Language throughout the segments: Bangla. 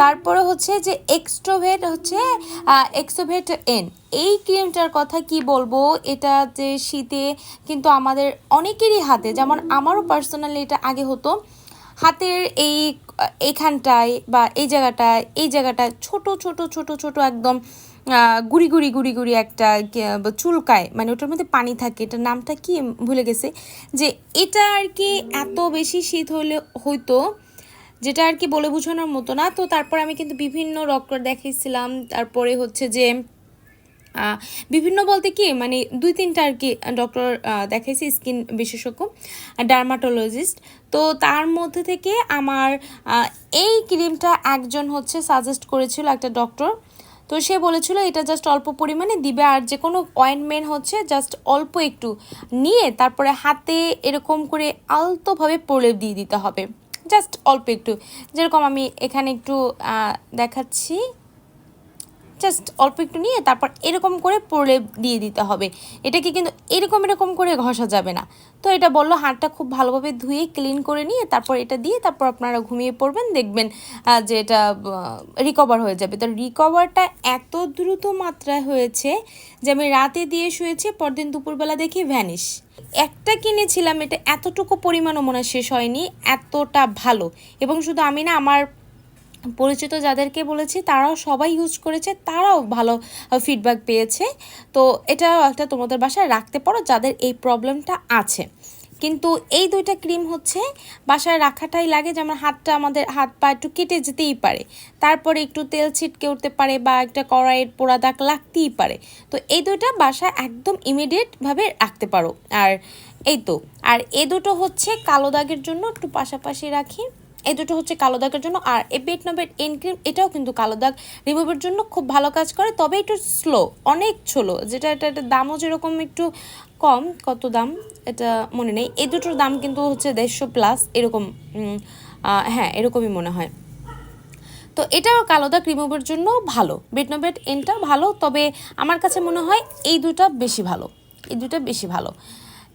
তারপরে হচ্ছে যে এক্সট্রোভেট হচ্ছে এক্সোভেট এন এই ক্রিমটার কথা কি বলব? এটা যে শীতে কিন্তু আমাদের অনেকেরই হাতে, যেমন আমারও পার্সোনালি এটা আগে হতো। হাতের এই এইখানটায় বা এই জায়গাটায় এই জায়গাটায় ছোট ছোট ছোট ছোট একদম গুড়ি গুড়ি গুড়ি গুড়ি একটা চুলকায়। মানে ওটার মধ্যে পানি থাকে। এটার নামটা কি ভুলে গেছে। যে এটা আর কি এত বেশি শীত হলে হইতো যেটা আর কি বলে বোঝানোর মতো না। তো তারপর আমি কিন্তু বিভিন্ন ডক্টর দেখিয়েছিলাম তারপরে হচ্ছে যে বিভিন্ন বলতে কি মানে দুই তিনটা আর কি ডক্টর দেখাইছি স্কিন বিশেষজ্ঞ ডার্মাটোলজিস্ট তো তার মধ্যে থেকে আমার এই ক্রিমটা একজন হচ্ছে সাজেস্ট করেছিল একটা ডক্টর তো সে বলেছিল, এটা জাস্ট অল্প পরিমাণে দিবে আর যে কোনো অয়েনমেন্ট হচ্ছে জাস্ট অল্প একটু নিয়ে তারপরে হাতে এরকম করে আলতোভাবে প্রলেপ দিয়ে দিতে হবে। জাস্ট অল্প একটু। যেরকম আমি এখানে একটু দেখাচ্ছি। জাস্ট অল্প একটু নিয়ে তারপর এরকম করে প্রলেপ দিয়ে দিতে হবে। এটাকে কিন্তু এরকম এরকম করে ঘষা যাবে না। তো এটা বলল হাতটা খুব ভালোভাবে ধুয়ে ক্লিন করে নিয়ে তারপর এটা দিয়ে তারপর আপনারা ঘুমিয়ে পড়বেন, দেখবেন যে এটা রিকভার হয়ে যাবে। তো রিকভারটা এত দ্রুত মাত্রায় হয়েছে যে আমি রাতে দিয়ে শুয়েছি, পরদিন দুপুরবেলা দেখি ভ্যানিশ একটা কিনেছিলাম, এটা এতটুকু পরিমাণও মনে শেষ হয়নি, এতটা ভালো। এবং শুধু আমি না, আমার পরিচিত যাদেরকে বলেছি, তারাও সবাই ইউজ করেছে, তারাও ভালো ফিডব্যাক পেয়েছে। তো এটাও একটা তোমাদের বাসায় রাখতে পারো, যাদের এই প্রবলেমটা আছে। কিন্তু এই দুইটা ক্রিম হচ্ছে বাসায় রাখাটাই লাগে যেমন হাতটা আমাদের হাত পা একটু কেটে যেতেই পারে। তারপরে একটু তেল ছিটকে উঠতে পারে বা একটা কড়াইয়ের পোড়া দাগ লাগতেই পারে। তো এই দুইটা বাসায় একদম ইমিডিয়েটভাবে রাখতে পারো। আর এই তো, আর এ দুটো হচ্ছে কালো দাগের জন্য একটু পাশাপাশি রাখি। এই দুটো হচ্ছে কালো দাগের জন্য, আর এই বেট নবেট এন ক্রিম, এটাও কিন্তু কালো দাগ রিমুভের জন্য খুব ভালো কাজ করে, তবে একটু স্লো, অনেক স্লো যেটা, এটা এটা দামও যেরকম একটু কম, কত দাম এটা মনে নেই। এই দুটোর দাম কিন্তু হচ্ছে দেড়শো প্লাস, এরকম হ্যাঁ এরকমই মনে হয়। তো এটাও কালো দাগ রিমুভের জন্য ভালো বেটনোবেট এনটা ভালো, তবে আমার কাছে মনে হয় এই দুটো বেশি ভালো, এই দুটো বেশি ভালো।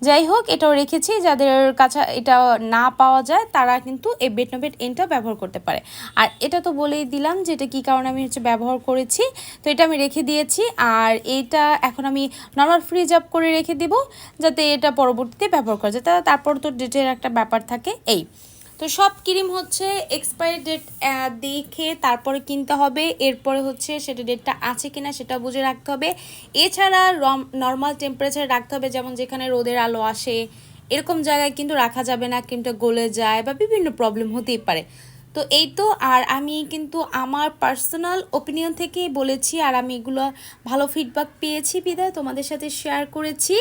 যাই হোক এটাও রেখেছি, যাদের কাছে এটা না পাওয়া যায়, তারা কিন্তু এই বেটনোবেট এনটা ব্যবহার করতে পারে। আর এটা তো বলেই দিলাম যে এটা কী কারণে আমি হচ্ছে ব্যবহার করেছি, তো এটা আমি রেখে দিয়েছি। আর এটা এখন আমি নর্মাল ফ্রিজ আপ করে রেখে দিব, যাতে এটা পরবর্তীতে ব্যবহার করা যায়। তারপর তো ডেটের একটা ব্যাপার থাকে, এই। তো সব ক্রিম হচ্ছে এক্সপায়ারি ডেট দেখে তারপরে কিনতে হবে। এরপরে হচ্ছে সেটা ডেটটা আছে কিনা সেটা বুঝে রাখতে হবে। এছাড়া নর্মাল টেম্পারেচারে রাখতে হবে, যেমন যেখানে রোদের আলো আসে। এরকম জায়গায় কিন্তু রাখা যাবে না, ক্রিমটা গলে যায় বা বিভিন্ন প্রবলেম হতেই পারে। তো এই তো, আর আমি কিন্তু আমার পার্সোনাল ওপিনিয়ন থেকে বলেছি, আর আমি এগুলো ভালো ফিডব্যাক পেয়েছি বিদায়, তোমাদের সাথে শেয়ার করেছি।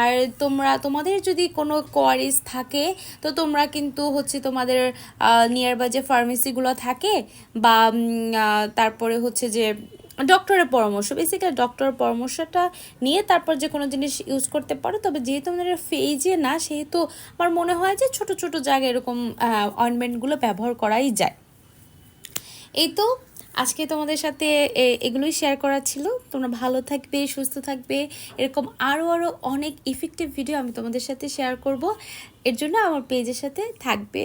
আর তোমরা, তোমাদের যদি কোনো কোয়ারিজ থাকে, তো তোমরা কিন্তু হচ্ছে তোমাদের নিয়ারবাই যে ফার্মেসিগুলো থাকে, বা তারপরে হচ্ছে যে ডক্টরের পরামর্শ বেসিক্যালি ডক্টরের পরামর্শটা নিয়ে তারপর যে কোনো জিনিস ইউজ করতে পারো। তবে যেহেতু আমাদের ফেজে না, সেহেতু আমার মনে হয় যে ছোট ছোট জায়গায় এরকম অয়েনমেন্টগুলো ব্যবহার করাই যায়। এই তো, আজকে তোমাদের সাথে এগুলোই শেয়ার করা ছিল। তোমরা ভালো থাকবে, সুস্থ থাকবে। এরকম আরও আরও অনেক ইফেক্টিভ ভিডিও আমি তোমাদের সাথে শেয়ার করব। এর জন্য আমার পেজের সাথে থাকবে।